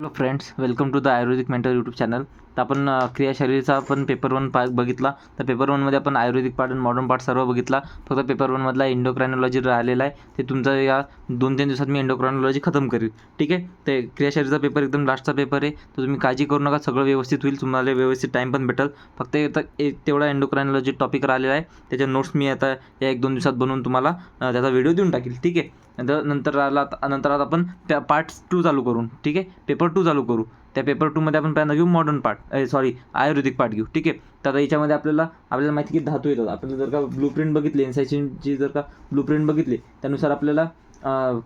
Hello friends welcome to the ayurvedic mentor YouTube channel तर आपण क्रिया शरीरचा आपण पेपर वन पा बघितला. तर पेपर वनमध्ये आपण आयुर्वेदिक पार्ट आणि मॉडर्न पार्ट सर्व बघितला. फक्त पेपर वनमधला इंडोक्रायनॉलॉजी राहिलेला आहे. ते तुमचं या दोन तीन दिवसात मी इंडोक्रायनॉलॉजी खतम करील. ठीक आहे? ते क्रियाशरीरचा पेपर एकदम लास्टचा पेपर आहे. तर तुम्ही काळजी करू नका सगळं व्यवस्थित होईल. तुम्हाला व्यवस्थित टाईम पण भेटेल. फक्त एक तेवढा इंडोक्रायनॉलॉजी टॉपिक राहिलेला आहे. त्याच्या नोट्स मी आता या एक दोन दिवसात बनवून तुम्हाला त्याचा व्हिडिओ देऊन टाकेल. ठीक आहे? नंतर नंतर आला आता- नंतर आता आपण त्या पार्ट टू चालू करू ठीक आहे? पेपर टू चालू करू. त्या पेपर टूमध्ये आपण पहिल्यांदा घेऊ modern part sorry ayurvedic part घेऊ ठीक आहे? तर आता याच्यामध्ये आपल्याला आपल्याला माहिती की धातू येतात. आपल्याला जर का ब्लू प्रिंट बघितली एनसायची जर का ब्लू प्रिंट बघितली त्यानुसार आपल्याला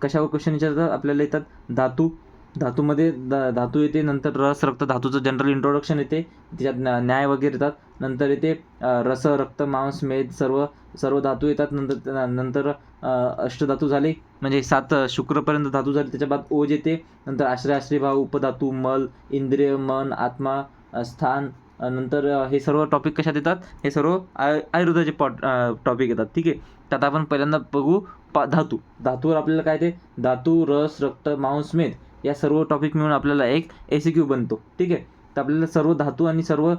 कशावर क्वेश्चन विचारतात? आपल्याला येतात धातू धातूमध्ये धा धातू येते नंतर रस रक्त धातूचं जनरल इंट्रोडक्शन येते त्याच्यात न न्याय वगैरे येतात. नंतर येते रस रक्त मांस मेद सर्व सर्व धातू येतात. नंतर नंतर अष्टधातू झाले म्हणजे सात शुक्रपर्यंत धातू झाले. त्याच्या बाद ओज येते नंतर आश्रय आश्रय भाव उपधातू मल इंद्रिय मन आत्मा स्थान नंतर हे सर्व टॉपिक कशात येतात? हे सर्व आय आयुर्वेदाचे पॉट टॉपिक येतात. ठीक आहे? त्यात आपण पहिल्यांदा बघू पा धातू. धातूवर आपल्याला काय ते धातू रस रक्त मांस मेद. या सर्व टॉपिक मिळून आपल्याला एक ए सी क्यू बनतो. ठीक आहे? तर आपल्याला सर्व धातू आणि सर्व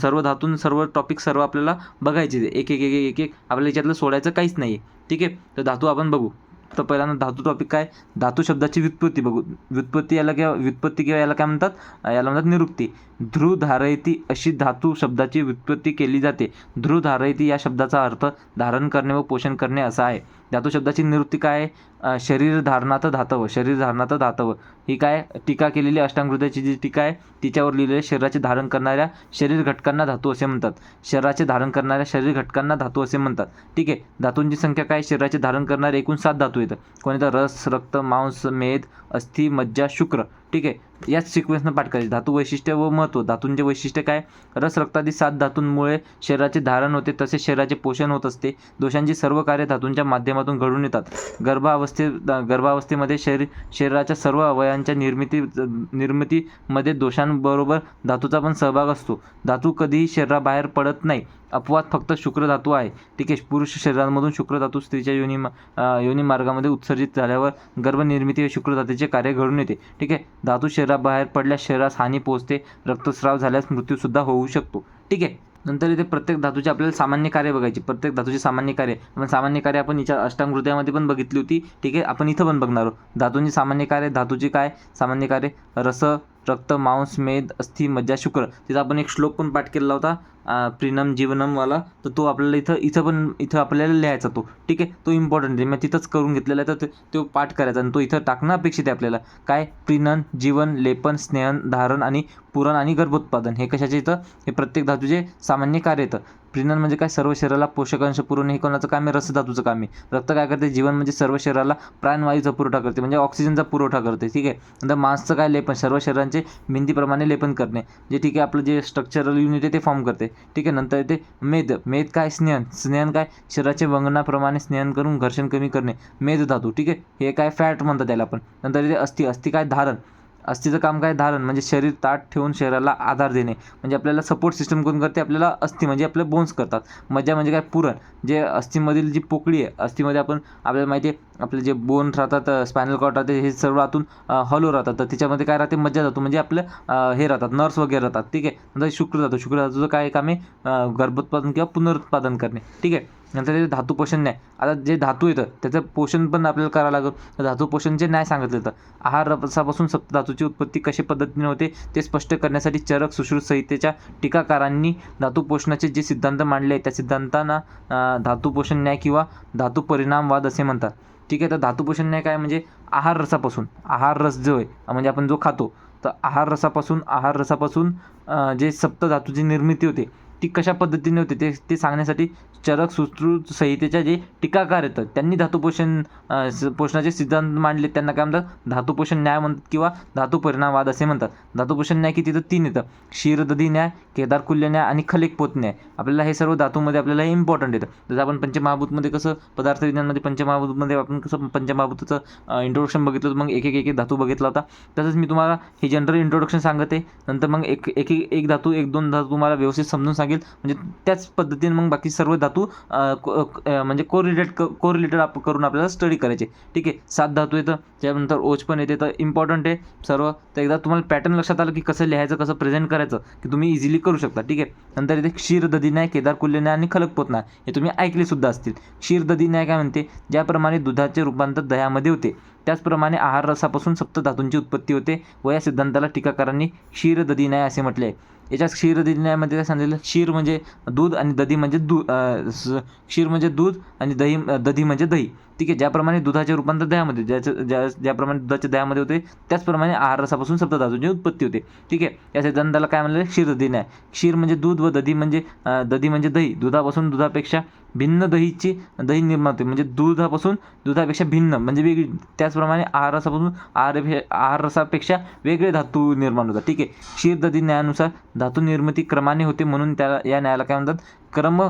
सर्व धातून सर्व टॉपिक सर्व आपल्याला बघायचे ते. एक एक एक एक एक आपल्याला याच्यातलं सोडायचं काहीच नाही आहे ठीक आहे? तर धातू आपण बघू. तर पहिल्यांदा धातू टॉपिक काय? धातू शब्दाची व्युत्पत्ती बघू. व्युत्पत्ती याला किंवा व्युत्पत्ती किंवा याला काय म्हणतात? याला म्हणतात निरुक्ती. ध्रुव धारयती अशी धातू शब्दाची व्युत्पत्ती केली जाते. ध्रुव धारयती या शब्दाचा अर्थ धारण करणे व पोषण करणे असा आहे. धातू शब्दाची निवृत्ती काय? आहे शरीर धारणात धातव शरीर धारणात धातव. ही काय? टीका केलेली अष्टांगृदयाची जी टीका आहे तिच्यावर लिहिलेले शरीराचे धारण करणाऱ्या शरीर घटकांना धातू असे म्हणतात. शरीराचे धारण करणाऱ्या शरीर घटकांना धातू असे म्हणतात. ठीक आहे धातूंची संख्या काय? शरीराचे धारण करणारे एकूण सात धातू येतं कोणतं रस रक्त मांस मेद अस्थि मज्जा शुक्र. ठीक आहे. याच सिक्वेन्सनं पाठ करायचे. धातू वैशिष्ट्य व महत्त्व धातूंचे वैशिष्ट्य काय? रस रक्तादी सात धातूंमुळे शरीराचे धारण होते तसेच शरीराचे पोषण होत असते. दोषांची सर्व कार्य धातूंच्या माध्यमातून घडून येतात. गर्भावस्थे गर्भावस्थेमध्ये शरीर शरीराच्या सर्व अवयांच्या निर्मिती निर्मितीमध्ये दोषांबरोबर धातूचा पण सहभाग असतो. धातू कधीही शरीराबाहेर पडत नाही. अपवाद फक्त शुक्र धातू आहे. ठीक आहे पुरुष शरीरामधून शुक्र धातू स्त्रीच्या योनी अं, योनी मार्गामध्ये उत्सर्जित झाल्यावर गर्भनिर्मिती व शुक्र धातूचे कार्य घडून येते. ठीक आहे? धातू शरीराबाहेर पडल्यास शरीरास हानी पोहोचते. रक्तस्राव झाल्यास मृत्यूसुद्धा होऊ शकतो. ठीक आहे? नंतर इथे प्रत्येक धातूचे आपल्याला सामान्य कार्य बघायचे. प्रत्येक धातूचे सामान्य कार्य. आपण सामान्य कार्य आपण हिच्या अष्टांगृत्यामध्ये पण बघितली होती. ठीक आहे? आपण इथं पण बघणार आहोत. धातूंची सामान्य कार्य धातूचे काय? सामान्य कार्य रस रक्त मांस मेद अस्थि मज्जा शुक्र. तिथं आपण एक श्लोक पण पाठ केलेला होता प्रिनम जीवनमवाला तर तो आपल्याला इथं इथं पण इथं आपल्याला लिहायचा तो. ठीक आहे? तो इम्पॉर्टंट आहे. मी तिथंच करून घेतलेला आहे. तर ते- तो पाठ करायचा आणि तो इथं टाकणं अपेक्षित आहे आपल्याला. काय? प्रिनन जीवन लेपन स्नेहन धारण आणि पुरण आणि गर्भोत्पादन. हे कशाचे इथं? हे प्रत्येक धातूचे सामान्य कार्य येतं प्रिनन म्हणजे काय? सर्व शरीराला पोषकांश पुरवणे हे कोणाचं काम आहे? रसधातूचं काम आहे. रक्त काय करते? जीवन म्हणजे सर्व शरीराला प्राणवायूचा पुरवठा करते. म्हणजे ऑक्सिजनचा पुरवठा करते. ठीक आहे? नंतर मांसचं काय लेपन? सर्व शरीरांचे भिंतीप्रमाणे लेपन करणे. जे ठीक आहे आपलं जे स्ट्रक्चरल युनिट आहे ते फॉर्म करते. ठीक आहे? नंतर येते मेद. मेद काय? स्नेहन. स्नेहन काय? शरीराचे वंगणाप्रमाणे स्नेहन करून घर्षण कमी करणे. मेद धातू ठीक आहे? हे काय? फॅट म्हणतात त्याला आपण. नंतर येते अस्थि. अस्थि काय? धारण. अस्थिचं काम काय? धारण म्हणजे शरीर ताट ठेवून शरीराला आधार देणे. म्हणजे आपल्याला सपोर्ट सिस्टम कोण करते? आपल्याला अस्थि म्हणजे आपले बोन्स करतात. मज्जा म्हणजे काय? पुरण. जे अस्थिमधील जी पोकळी आहे अस्थिमध्ये आपण आपल्याला माहिती आहे आपले जे बोन राहतात स्पायनल कॉर्ड राहते हे सर्व आतून हॉलो राहतात. तर त्याच्यामध्ये काय राहते? मज्जा जातो. म्हणजे आपलं हे राहतात नर्स वगैरे राहतात. ठीक आहे? नंतर शुक्र जातो. शुक्र धातूचं काय काम आहे? गर्भोत्पादन किंवा पुनरुत्पादन करणे. ठीक आहे? नंतर ते धातू पोषण न्याय. आता जे धातू येतं त्याचं पोषण पण आपल्याला करावं लागतं तर धातू पोषणचे न्याय सांगितलं जातं आहार रसापासून सप्त धातूची उत्पत्ती कशी पद्धतीने होते ते स्पष्ट करण्यासाठी चरक सुश्रुत संहितेच्या टीकाकारांनी धातू पोषणाचे जे सिद्धांत मांडले त्या सिद्धांतांना धातू पोषण न्याय किंवा धातू परिणामवाद असे म्हणतात. ठीक आहे तर धातू पोषण न्याय काय म्हणजे? आहार रसापासून. आहार रस जो आहे म्हणजे आपण जो खातो तर आहार रसापासून आहार रसापासून जे सप्त धातूची निर्मिती होते ती कशा पद्धतीने होते ते ते सांगण्यासाठी चरक सुश्रुत संहितेच्या जे टीकाकार येतात त्यांनी धातुपोषण स- पोषणाचे सिद्धांत मांडले त्यांना काय म्हणतात? धातुपोषण न्याय म्हणतात किंवा धातू परिणामवाद असे म्हणतात. धातुपोषण न्याय की तिथं तीन येतं. क्षीरदधी न्याय केदारकुल्य न्याय आणि खलेकपोत न्याय. आपल्याला हे सर्व धातूमध्ये आपल्याला हे इम्पॉर्टंट येतं. जसं आपण पंचमहाभूतमध्ये कसं पदार्थ विज्ञानमध्ये पंचमहाभूतमध्ये आपण कसं पंचमहाभूताचं इंट्रोडक्शन बघितलं होतं मग एक एक एक एक धातू बघितला होता. तसंच मी तुम्हाला हे जनरल इंट्रोडक्शन सांगते. नंतर मग एक एक एक एक धातू एक दोन धातू तुम्हाला व्यवस्थित समजून सांगेल. म्हणजे त्याच पद्धतीने मग बाकी सर्व धातू धातू को- म्हणजे कोरिलेट कोरिलेटेड आप करून आपल्याला स्टडी करायचे. ठीक आहे? सात धातू येतं त्यानंतर ओच पण येते तर इम्पॉर्टंट आहे सर्व. तर एकदा तुम्हाला पॅटर्न लक्षात आलं की कसं लिहायचं कसं प्रेझेंट करायचं की तुम्ही इझिली करू शकता. ठीक आहे? नंतर इथे क्षीर दधी केदार कुल्यन्याय आणि खलकपोत न्याय. हे तुम्ही ऐकले सुद्धा असतील. क्षीर दधी काय म्हणते? ज्याप्रमाणे दुधाचे रूपांतर दह्यामध्ये होते त्याचप्रमाणे आहार रसापासून सप्त धातूंची उत्पत्ती होते व या सिद्धांताला टीकाकारांनी क्षीर दधी असे म्हटले आहे. याच्यात क्षीर काय सांगितलं? क्षीर म्हणजे दूध आणि दधी म्हणजे दूध क्षीर म्हणजे दूध आणि दही दधी म्हणजे दही. ठीक आहे ज्याप्रमाणे दुधाचे रूपांतर दह्यामध्ये ज्याचं ज्या ज्याप्रमाणे दुधाच्या दह्यामध्ये होते त्याचप्रमाणे आहार रसापासून सप्तधातूंची उत्पत्ती होते. ठीक आहे या सिद्धांताला काय म्हणलं? क्षीर दधी न्याय क्षीर म्हणजे दूध व दधी म्हणजे दधी म्हणजे दही. दुधापासून दुधापेक्षा भिन्न दहीची दही निर्माण होते. म्हणजे दुधापासून दुधापेक्षा भिन्न म्हणजे वेगळी. त्याचप्रमाणे आहार रसापासून आहार आहार रसापेक्षा वेगळे धातू निर्माण होतात. ठीक आहे क्षीर दधी न्यायानुसार धातू निर्मिती क्रमाने होते म्हणून त्याला या न्यायाला काय म्हणतात? क्रम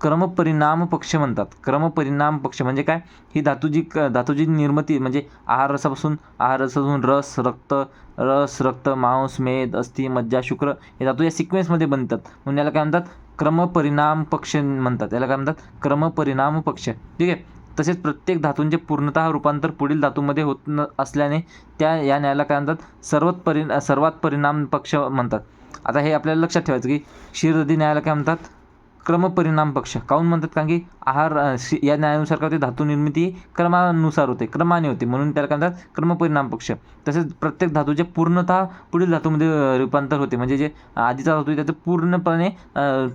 क्रमपरिणाम पक्ष म्हणतात. क्रमपरिणाम पक्ष म्हणजे काय? ही धातूजी क धातूची निर्मिती म्हणजे आहार रसापासून आहार रसापासून रस रक्त रस रक्त मांस मेद अस्थि मज्जा शुक्र हे धातू या सिक्वेन्समध्ये बनतात. म्हणून याला काय म्हणतात? क्रमपरिणाम पक्ष म्हणतात. याला काय म्हणतात? क्रमपरिणाम पक्ष. ठीक आहे? तसेच प्रत्येक धातूंचे पूर्णतः रूपांतर पुढील धातूमध्ये होत न असल्याने त्या या न्यायाला काय म्हणतात? सर्वात परि सर्वात परिणाम पक्ष म्हणतात. आता हे आपल्याला लक्षात ठेवायचं की क्षीरदधी न्यायाला काय म्हणतात? क्रमपरिणाम पक्ष. काऊन म्हणतात? कारण की आहार या न्यायानुसार काय होते? धातू निर्मिती क्रमानुसार होते क्रमाने होते. म्हणून त्याला काय म्हणतात? क्रमपरिणाम पक्ष. तसेच प्रत्येक धातूचे पूर्णतः पुढील धातूमध्ये रूपांतर होते. म्हणजे जे आधीचा धातू त्याचं पूर्णपणे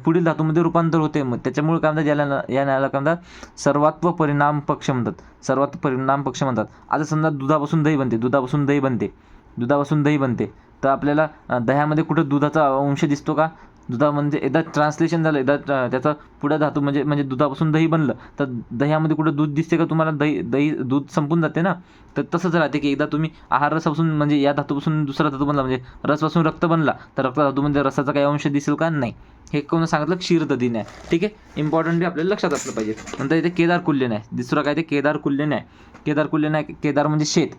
पुढील धातूमध्ये रूपांतर होते. मग त्याच्यामुळे काय म्हणतात? याला या न्यायाला काय म्हणतात? सर्वात्व परिणाम पक्ष म्हणतात. सर्वात्व परिणाम पक्ष म्हणतात. आता समजा दुधापासून दही बनते. दुधापासून दही बनते. दुधापासून दही बनते. तर आपल्याला दह्यामध्ये कुठं दुधाचा अंश दिसतो का? दुधा म्हणजे एकदा ट्रान्सलेशन झालं एकदा त्याचा पुढं धातू म्हणजे म्हणजे दुधापासून दही बनलं तर दह्यामध्ये कुठं दूध दिसते का तुम्हाला? दही दही दूध संपून जाते ना? तर तसंच राहते की एकदा तुम्ही आहार रसापासून म्हणजे या धातूपासून दुसरा धातू बनला म्हणजे रसपासून रक्त बनला तर रक्त धातूमध्ये रसाचा काही अंश दिसेल का? नाही. हे कोण सांगितलं? क्षीरदधी आहे ठीक आहे? इम्पॉर्टंट आपल्याला लक्षात असलं पाहिजे. नंतर इथे केदार कुल्यन आहे दुसरं काय ते? केदार कुल्यन आहे केदार कुल्यन आहे केदार म्हणजे शेत.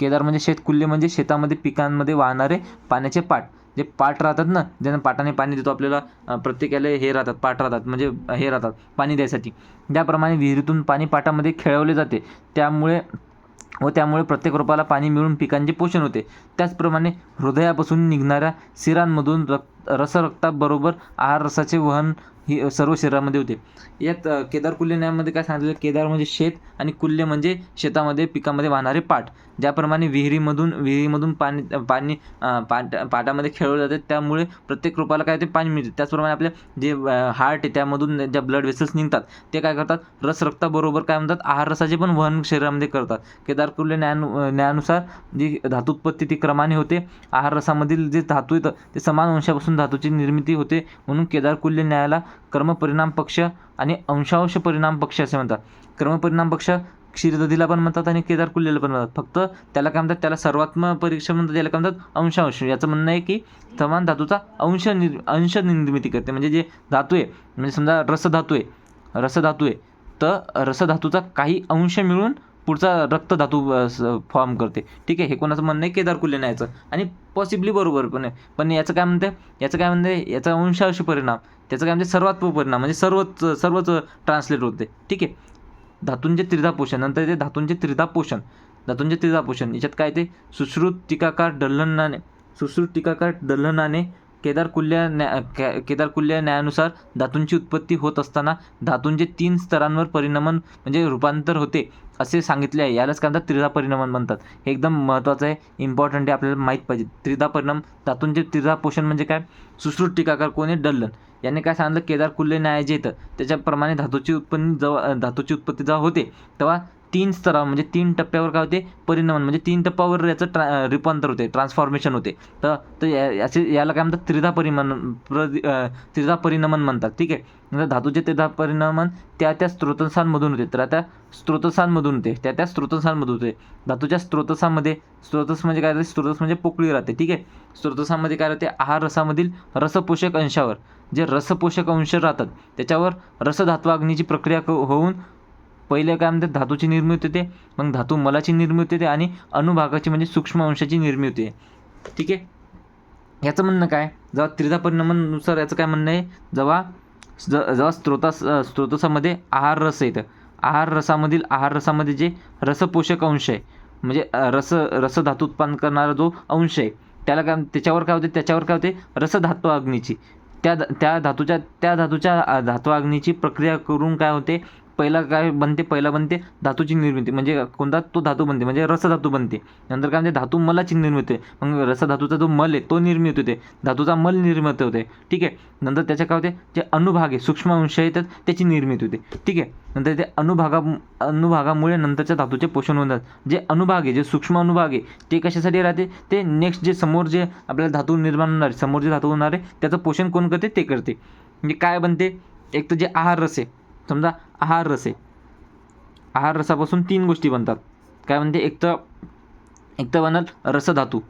केदार म्हणजे शेतकुल्ले म्हणजे शेतामध्ये पिकांमध्ये वाहणारे पाण्याचे पाट. जे पाट राहतात ना ज्यांना पाटाने पाणी देतो आपल्याला प्रत्येकाला हे राहतात पाट राहतात म्हणजे हे राहतात पाणी द्यायसाठी. ज्याप्रमाणे विहिरीतून पाणी पाटामध्ये खेळवले जाते त्यामुळे व त्यामुळे प्रत्येक रोपाला पाणी मिळून पिकांचे पोषण होते. त्याचप्रमाणे हृदयापासून निघणाऱ्या शिरांमधून रक्त रसरक्ताबरोबर आहार रसाचे वहन ही सर्व शरीरामध्ये होते. यात केदार कुल्ले न्यायामध्ये काय सांगितलं? केदार म्हणजे शेत आणि कुल्ले म्हणजे शेतामध्ये पिकामध्ये वाहणारे पाट. ज्याप्रमाणे विहिरीमधून विहिरीमधून पाणी पाणी अ, पाट पाटामध्ये खेळवले जाते त्यामुळे प्रत्येक रोपाला काय ते पाणी मिळते. त्याचप्रमाणे आपल्या जे हार्ट आहे त्यामधून ज्या ब्लड वेसल्स निघतात ते काय करतात? रस रक्ताबरोबर काय म्हणतात? आहार रसाचे पण वहन शरीरामध्ये करतात. केदार न्यायानु न्यायानुसार जी धातुत्पत्ती ती क्रमाने होते. आहार रसामधील जे धातू येतं ते समान अंशापासून धातूची निर्मिती होते. म्हणून केदारकुल्य न्यायाला कर्मपरिणाम पक्ष आणि अंशांश परिणाम पक्ष असे म्हणतात. कर्मपरिणाम पक्ष क्षीरदधीला पण म्हणतात आणि केदार कुल्लेला पण म्हणतात. फक्त त्याला काय म्हणतात? त्याला सर्वात्म परीक्षा म्हणतात त्याला काय म्हणतात? अंशांश. याचं म्हणणं आहे की समान धातूचा अंश निर् अंश निर्मिती करते. म्हणजे जे धातू आहे म्हणजे समजा रसधातू आहे रसधातू आहे तर रसधातूचा काही अंश मिळून पुढचा रक्तधातू फॉर्म करते. ठीक आहे? हे कोणाचं म्हणणं आहे? केदार कुल्य याचं आणि पॉसिबली बरोबर पण आहे. पण याचं काय म्हणते? याचं काय म्हणते? याचा अंशांश परिणाम. त्याचं काय म्हणते? सर्वात्म परिणाम. म्हणजे सर्वच सर्वच ट्रान्सलेट होते. ठीक आहे? धातूंचे त्रिधा पोषण नंतर येते धातूंचे त्रिधा पोषण धातूंचे त्रिधा पोषण याच्यात काय ते सुश्रुत टीकाकार डल्हनाने सुश्रुत टीकाकार डल्हनाने केदारकुल्य न्या के- केदार न्यायानुसार धातूंची उत्पत्ती होत असताना धातूंचे तीन स्तरांवर परिणमन म्हणजे रूपांतर होते. असे सांगितले आहे. यालाच काय म्हणतात? त्रिधा परिणाम म्हणतात. हे एकदम महत्त्वाचं आहे. इम्पॉर्टंट आहे आपल्याला माहीत पाहिजे. त्रिधा परिणाम धातूंचे त्रिधा पोषण म्हणजे काय? सुश्रुत टीकाकार कोण आहे? डल्लन. याने काय सांगितलं? केदार कुल्ले न्याय जे येतं त्याच्याप्रमाणे धातूची उत्पन्न जेव्हा धातूची उत्पत्ती जेव्हा होते तेव्हा तीन स्तरावर म्हणजे तीन टप्प्यावर काय होते? परिणमन म्हणजे तीन टप्प्यावर याचं ट्रा रूपांतर होते ट्रान्सफॉर्मेशन होते. तर तर या- याचे याला काय म्हणतात? त्रिधा परिमान त्रिधा परिणमन म्हणतात ठीक आहे? म्हणजे धातूचे त्रिधा परिणमन त्या त्या स्त्रोतसांमधून होते. तर त्या स्त्रोतसांमधून होते त्या त्या स्त्रोतसांमधून होते. धातूच्या स्त्रोतसामध्ये स्त्रोतस म्हणजे काय राहते स्त्रोतस म्हणजे पोकळी राहते ठीक आहे? स्त्रोतसामध्ये काय राहते आहार रसामधील रसपोषक अंशावर. जे रसपोषक अंश राहतात त्याच्यावर रसधात्वाग्नीची प्रक्रिया क- होऊन पहिले काय म्हणतात धातूची निर्मिती होते मग धातू मलाची निर्मिती होते आणि अनुभागाची म्हणजे सूक्ष्म अंशाची निर्मिती होते. ठीक आहे? याचं म्हणणं काय? जेव्हा त्रिधा परिणामानुसार याचं काय म्हणणं आहे? जेव्हा ज जेव्हा स्त्रोतास स्त्रोतसामध्ये आहार रस येतं आहार रसामधील आहार रसामध्ये जे रसपोषक अंश आहे म्हणजे रस रस रसधातू उत्पन्न करणारा जो अंश आहे त्याला काय त्याच्यावर काय होते? त्याच्यावर काय होते? रसधातू अग्नीची. त्या त्या धातूच्या त्या धातूच्या अ, धातू अग्नीची प्रक्रिया करून काय होते? पहिला काय बनते? पहिला बनते धातूची निर्मिती. म्हणजे कोणता? तो धातू बनते. म्हणजे रसधातू बनते. नंतर काय म्हणते? धातू मलाची निर्मिती मग रसधातूचा जो मल आहे तो निर्मित होते. धातूचा मल निर्मित होते. ठीक आहे? नंतर त्याच्या काय होते? जे अनुभाग आहे सूक्ष्म अंश येतात त्याची निर्मिती होते. ठीक आहे? नंतर ते अनुभागा अनुभागामुळे नंतरच्या धातूचे पोषण होतात जे अनुभाग आहे जे सूक्ष्म अनुभाग आहे ते कशासाठी राहते? ते नेक्स्ट जे समोर जे आपल्याला धातू निर्माण होणार समोर जे धातू होणार आहे त्याचं पोषण कोण करते? ते करते. म्हणजे काय बनते? एक तर जे आहार रस आहे समजा आहार रस आहे. आहार रसापासून तीन गोष्टी बनतात. काय म्हणते? एक तर एक तर बनल रसधातू.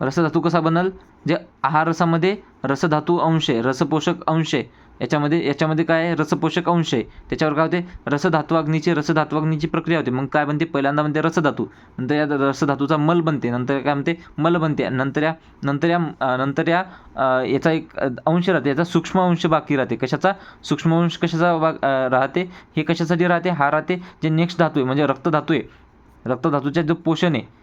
रसधातू कसा बनल? जे आहार रसामध्ये रसधातू अंश आहे रसपोषक अंश आहे याच्यामध्ये याच्यामध्ये काय आहे? रसपोषक अंश आहे. त्याच्यावर काय होते? रसधात्वाग्नीची रसधात्वाग्नीची प्रक्रिया होते. मग काय बनते? पहिल्यांदा बनते रसधातू. नंतर या रसधातूचा मल बनते. नंतर काय म्हणते मल बनते. नंतर या नंतर या नंतर या याचा एक अंश राहते. याचा सूक्ष्म अंश बाकी राहते. कशाचा? सूक्ष्म अंश कशाचा बा राहते? हे कशासाठी राहते? हा राहते जे नेक्स्ट धातू आहे. म्हणजे रक्तधातू आहे. रक्तधातूचा जो पोषण आहे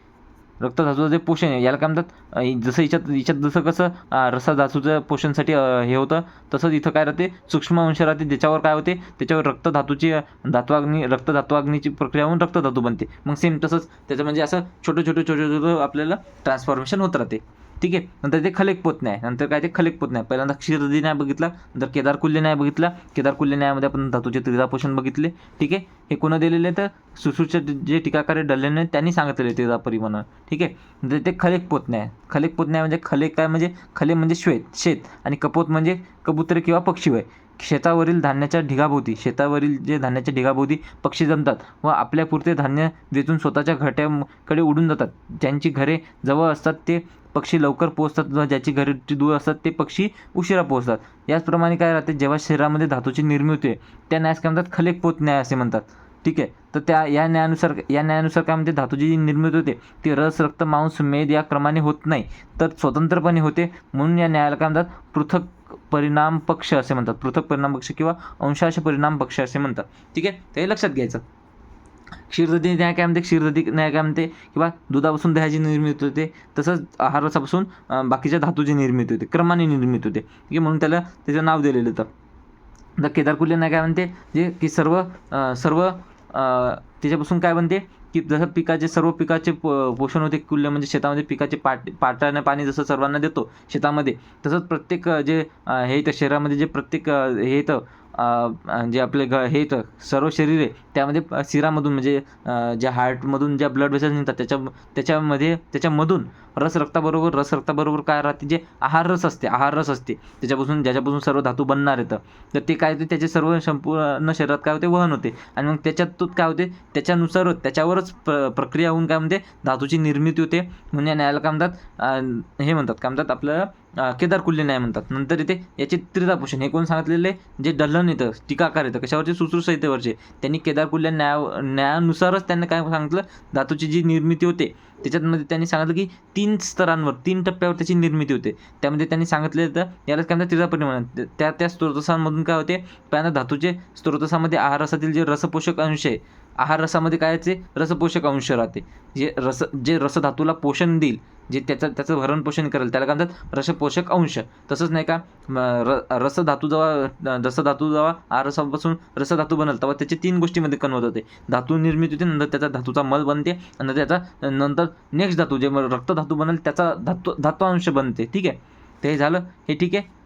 रक्तधातूचं जे पोषण आहे याला काय म्हणतात? जसं याच्यात याच्यात जसं कसं रसा रसधातूचं पोषणसाठी हे होतं तसंच इथं काय राहते? सूक्ष्म अंश राहते ज्याच्यावर काय होते? त्याच्यावर रक्तधातूची अ, धात्वाग्नी रक्तधात्वाग्नीची प्रक्रिया होऊन रक्तधातू बनते. मग सेम तसंच त्याचं म्हणजे असं छोटं छोटं छोटं छोटं आपल्याला ट्रान्सफॉर्मेशन होत राहते. ठीक आहे? नंतर ते खलेक पोत नाही नंतर काय ते खलेक पोत नाही पहिल्यांदा क्षीरदी न्याय बघितला नंतर केदार कुल्य न्याय बघितला. केदार कुल्य न्यायामध्ये आपण धातूचे त्रिधापोषण बघितले. ठीक आहे? हे कोणं दिलेले तर सुश्रुतचे जे टीकाकार डल्लेने त्यांनी सांगितलेले त्रिधा परिमाण. ठीक आहे? नंतर ते खलेक पोत नाही खलेक पोत नाही म्हणजे खलेक काय? म्हणजे खले म्हणजे श्वेत शेत आणि कपोत म्हणजे कबूतर किंवा पक्षी पक्षीवय शेतावरील धान्याच्या ढिगाभोवती शेतावरील जे धान्याच्या ढिगाभोवती पक्षी जमतात व आपल्यापुरते धान्य वेचून स्वतःच्या घरट्याकडे उडून जातात. ज्यांची घरे जवळ असतात ते पक्षी लवकर पोहोचतात व ज्याची घरे दूर असतात ते पक्षी उशिरा पोहोचतात. याचप्रमाणे काय राहते जेव्हा शरीरामध्ये धातूची निर्मिती होते त्या न्यायास काय म्हणतात? खलेक पोत न्याय असे म्हणतात. ठीक आहे? तर त्या या न्यायानुसार या न्यायानुसार काय म्हणते? धातूची जी निर्मिती होते ती रस रक्त मांस मेद या क्रमाने होत नाही तर स्वतंत्रपणे होते. म्हणून या न्यायाला काय म्हणतात? पृथक परिणाम पक्ष असे म्हणतात. पृथक परिणाम पक्ष किंवा अंशाश परिणाम पक्ष असे म्हणतात. ठीक आहे? ते लक्षात घ्यायचं. क्षीरदधी न्याय काय म्हणते? क्षीरदधी न्याय काय म्हणते? किंवा दुधापासून दह्याची निर्मिती होते तसंच आहारसापासून बाकीच्या धातूची निर्मिती होते क्रमाने निर्मिती होते. ठीक आहे? म्हणून त्याला त्याचं नाव दिलेलं होतं. द केदारकुल्य न्याय काय म्हणते? जे की सर्व सर्व त्याच्यापासून काय बनते? की जसं पिकाचे सर्व पिकाचे प पोषण होते कुल्य म्हणजे शेतामध्ये पिकाचे पाट पाटाने पाणी जसं सर्वांना देतो शेतामध्ये तसंच प्रत्येक जे हे येतं शरीरामध्ये जे प्रत्येक हे येतं जे आपले ग हे येतं सर्व शरीर आहे त्यामध्ये सिरामधून शिरामधून म्हणजे ज्या हार्टमधून ज्या ब्लड वेसल्स निघतात त्याच्या त्याच्यामध्ये त्याच्यामधून रस रक्ताबरोबर रस रक्ताबरोबर काय राहते जे आहार रस असते आहार रस असते त्याच्यापासून ज्याच्यापासून सर्व धातू बनणार येतं तर. ते काय होते त्याचे सर्व संपूर्ण शरीरात काय होते वहन होते. आणि मग त्याच्यातून काय होते त्याच्यानुसार त्याच्यावरच प्र प्रक्रिया होऊन काय म्हणते धातूची निर्मिती होते. म्हणून या न्यायाला काय म्हणतात हे म्हणतात काय म्हणतात आपल्याला अं, केदार न्याय म्हणतात. नंतर इथे याचे त्रितापोषण. हे कोण सांगितलेले जे डल्लन येतं टीकाकार येतं कशावरचे? सुश्रुत त्यांनी केदार कुठल्या न्याया न्यायानुसारच त्यांना काय सांगितलं? धातूची जी निर्मिती होते त्याच्यामध्ये त्यांनी सांगितलं की तीन स्तरांवर तीन टप्प्यावर त्याची निर्मिती होते. त्यामध्ये त्यांनी सांगितले तर यालाच काय म्हणतात? त्रिधा परिमाण. त्या त्या स्त्रोतसांमधून काय होते? पहिल्यांदा धातूचे स्त्रोतसामध्ये आहार रसातील जे रसपोषक अंश आहे आहार रसामध्ये काय आहे रसपोषक अंश राहते. जे रस जे रसधातूला पोषण देईल जे त्याचं त्याचं भरण पोषण करेल. त्याला काय म्हणतात? रसपोषक अंश. तसंच नाही का? म, र रसधातू जेव्हा रसधातू जेव्हा आरसापासून रसापासून रसधातू बनल तेव्हा त्याचे तीन गोष्टीमध्ये कन्वर्ट होते. धातू निर्मिती होते नंतर त्याचा धातूचा मल बनते नंतर त्याचा नंतर नेक्स्ट धातू जे मग रक्तधातू बनल त्याचा धातू धात्वांश बनते. ठीक आहे? ते हे झालं. हे ठीक आहे?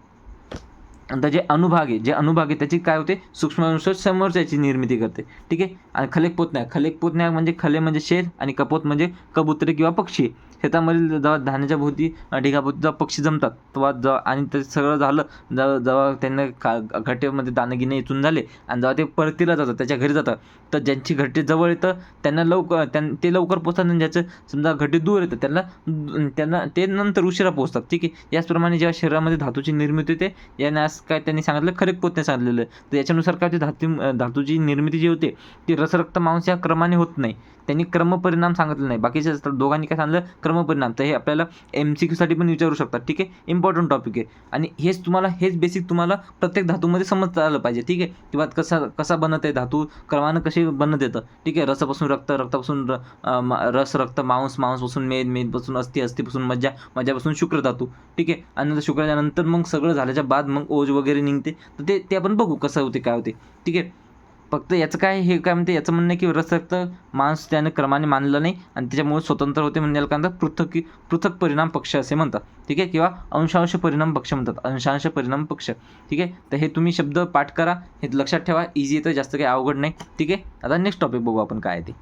नंतर जे अनुभाग आहे जे अनुभाग आहे त्याची काय होते? सूक्ष्म अंश समोरच्याची निर्मिती करते. ठीक आहे? आणि खलेक पोतन्या खलेक पोतन्या म्हणजे खले म्हणजे शेर आणि कपोत म्हणजे कबुतरे किंवा पक्षी. शेतामधील जेव्हा धान्याच्या भोवती ढिगाभोवती जेव्हा पक्षी जमतात तेव्हा जेव्हा आणि ते सगळं झालं जेव्हा जेव्हा त्यांना का घटेमध्ये दानगिने इथून झाले आणि जेव्हा ते परतीला जातात त्याच्या घरी जातात तर ज्यांची घरटे जवळ येतं त्यांना लवकर त्यां ते लवकर पोचतात आणि ज्याचं समजा घरटे दूर येतं त्यांना त्यांना ते नंतर उशिरा पोचतात ठीक आहे? याचप्रमाणे जेव्हा शरीरामध्ये धातूची निर्मिती होते या काय त्यांनी सांगितलं? खरेक पोतने सांगितलेलं तर याच्यानुसार काय होते? धातू धातूची निर्मिती जी होते ती रसरक्त मांस या क्रमाने होत नाही. त्यांनी क्रमपरिणाम सांगितलं नाही. बाकीचे असतात दोघांनी काय सांगितलं? क्रमपरिणाम. तर हे आपल्याला एम सी क्यूसाठी पण विचारू शकतात. ठीक आहे? इम्पॉर्टंट टॉपिक आहे. आणि हेच तुम्हाला हेच बेसिक तुम्हाला प्रत्येक धातूमध्ये समजता आलं पाहिजे. ठीक आहे? किंवा कसा कसा बनत आहे धातू? क्रमानं कसे बनत येतं? ठीक आहे? रसापासून रक्त रक्तापासून र रस रक्त मांस मांसपासून मेद मेदपासून अस्थि अस्थिपासून मज्जा मज्जापासून शुक्र धातू. ठीक आहे? आणि नंतर शुक्राच्या नंतर मग सगळं झाल्याच्या बाद मग ओज वगैरे निघते तर ते ते आपण बघू कसं होते काय होते. ठीक आहे? फक्त याचं काय हे काय म्हणते याचं म्हणणं की रसरक्त मांस त्याने क्रमाने मानलं नाही आणि त्याच्यामुळे स्वतंत्र होते म्हणजे याला काय म्हणतात पृथक पृथक परिणाम पक्ष असे म्हणतात. ठीक आहे? किंवा अंशांश परिणाम पक्ष म्हणतात. अंशांश परिणाम पक्ष. ठीक आहे? तर हे तुम्ही शब्द पाठ करा. हे लक्षात ठेवा. इझी येतं जास्त काही अवघड नाही. ठीक आहे? आता नेक्स्ट टॉपिक बघू आपण काय ते.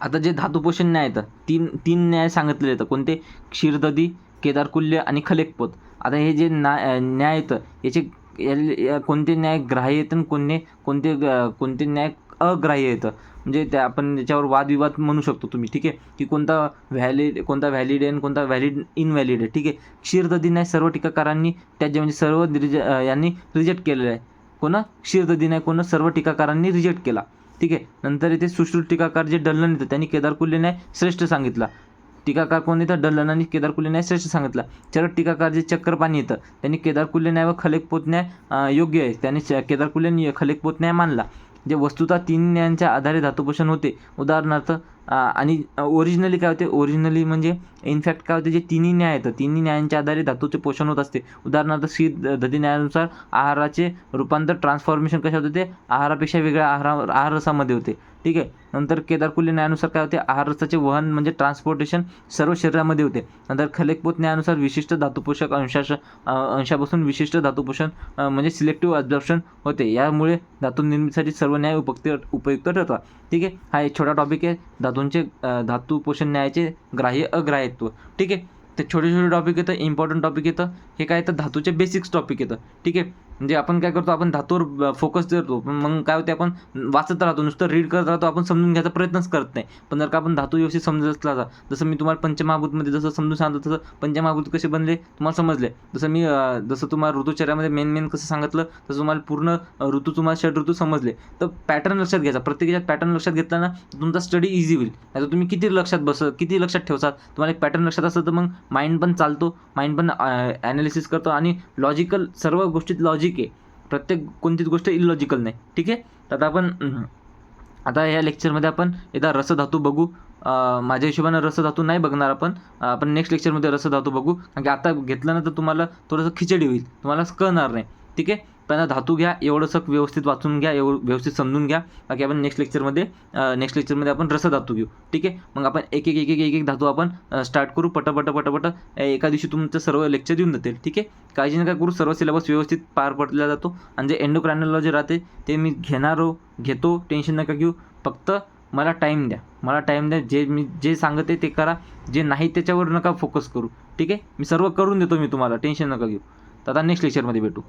आता जे धातुपोषण न्याय येतं तीन तीन न्याय सांगितलेले येतं. कोणते? क्षीरददी केदारकुल्य आणि खलेकपोत आता हे जे ना न्याय येतं याचे या कोणते न्याय ग्राह्य येतं आणि कोणते कोणते कोणते न्याय अग्राह्य येतं? म्हणजे त्या आपण याच्यावर वादविवाद म्हणू शकतो तुम्ही ठीक आहे? की कोणता व्हॅलिड कोणता व्हॅलिड आहे आणि कोणता व्हॅलिड इनव्हॅलिड आहे ठीक आहे? क्षीरददी न्याय सर्व टीकाकारांनी त्याचे म्हणजे सर्व रिज यांनी रिजेक्ट केलेलं आहे. कोणा? क्षीरददी न्याय कोण? सर्व टीकाकारांनी रिजेक्ट केला. ठीक आहे? नंतर इथे सुश्रुत टीकाकार जे डल्लन येतं त्यांनी केदारकुल्य न्याय श्रेष्ठ सांगितला. टीकाकार कोण येतं डल्लन आणि केदारकुल्य न्याय श्रेष्ठ सांगितलं. चरक टीकाकार जे चक्रपाणी येतं त्यांनी केदारकुल्य न्याय व खलेक न्याय योग्य आहे. त्यांनी केदार केदारकुल्य खलेक खलेकपोत मानला. जे वस्तुतः तीन ज्ञानच्या आधारे धातुपोषण होते. उदाहरणार्थ आणि ओरिजिनली काय होते? ओरिजिनली म्हणजे इनफॅक्ट काय होते? जे तिन्ही न्याय आहेत तिन्ही न्यायांच्या आधारे धातूचे पोषण होत असते. उदाहरणार्थ सी द- दधी न्यायानुसार आहाराचे रूपांतर ट्रान्सफॉर्मेशन कशा होते? ते आहारापेक्षा वेगळ्या आहारा आहार रसामध्ये होते. ठीक आहे? नंतर केदारकुल्य न्यायानुसार काय होते? आहार रसाचे वहन म्हणजे ट्रान्सपोर्टेशन सर्व शरीरामध्ये होते. नंतर खलेकपोत न्यायानुसार विशिष्ट धातुपोषक अंशाश अंशापासून विशिष्ट धातुपोषण म्हणजे सिलेक्टिव्ह अब्झॉर्प्शन होते. यामुळे धातू निर्मितीसाठी सर्व न्याय उपयुक्त उपयुक्त ठरतात. ठीक आहे? हा एक छोटा टॉपिक आहे. धातूंचे धातू पोषण न्यायाचे ग्राह्य अग्राह्यत्व. ठीक आहे? ते छोटे छोटे टॉपिक येतं इम्पॉर्टंट टॉपिक येतं. हे काय येतं? धातूचे बेसिक्स टॉपिक येतं. ठीक आहे? म्हणजे आपण काय करतो आपण धातूवर फोकस करतो पण मग काय होते आपण वाचत राहतो नुसतं रीड करत राहतो आपण समजून घ्यायचा प्रयत्नच करत नाही. पण जर का आपण धातू व्यवस्थित समजत असला जसं मी तुम्हाला पंचमहाभूतमध्ये जसं समजून सांगतो तसं पंचमहाभूत कसे बनले तुम्हाला समजले. जसं मी जसं तुम्हाला ऋतुचर्यामध्ये मेन मेन कसं सांगितलं तसं तुम्हाला पूर्ण ऋतू तुम्हाला षड ऋतू समजले. तर पॅटर्न लक्षात घ्यायचा. प्रत्येकाच्या पॅटर्न लक्षात घेतला ना तुमचा स्टडी इझी होईल. नाही तर तुम्ही किती लक्षात बस किती लक्षात ठेवसाल? तुम्हाला एक पॅटर्न लक्षात असतं तर मग माइंड पण चालतो माइंड पण ॲनालिसिस करतो आणि लॉजिकल सर्व गोष्टीत लॉजिक आहे. प्रत्येक कोणतीच गोष्ट इलॉजिकल नाही. ठीक आहे? तर आता आपण आता या लेक्चरमध्ये आपण एकदा रसधातू बघू. माझ्या हिशोबानं रसधातू नाही बघणार आपण. आपण नेक्स्ट लेक्चरमध्ये रसधातू बघू. कारण की आता घेतलं ना तर तुम्हाला थोडंसं खिचडी होईल. तुम्हाला कळणार नाही. ठीक आहे? पहिला धातू घ्या एवढंसं व्यवस्थित वाचून घ्या एव व्यवस्थित समजून घ्या. बाकी आपण नेक्स्ट लेक्चरमध्ये नेक्स्ट लेक्चरमध्ये आपण रसधातू घेऊ. ठीक आहे? मग आपण एक एक एक एक एक एक धातू आपण स्टार्ट करू पटपट पटपट एका दिवशी तुमचं सर्व लेक्चर येऊन जातील. ठीक आहे? काळजी नका करू सर्व सिलेबस व्यवस्थित पार पडला जातो. आणि जे एंडोक्रॅनॉलॉजी राहते ते मी घेणारो हो, घेतो टेन्शन नका घेऊ. फक्त मला टाईम द्या. मला टाईम द्या. जे मी जे सांगते ते करा. जे नाही त्याच्यावर नका फोकस करू. ठीक आहे? मी सर्व करून देतो मी तुम्हाला. टेन्शन नका घेऊ. तर आता नेक्स्ट लेक्चरमध्ये भेटू.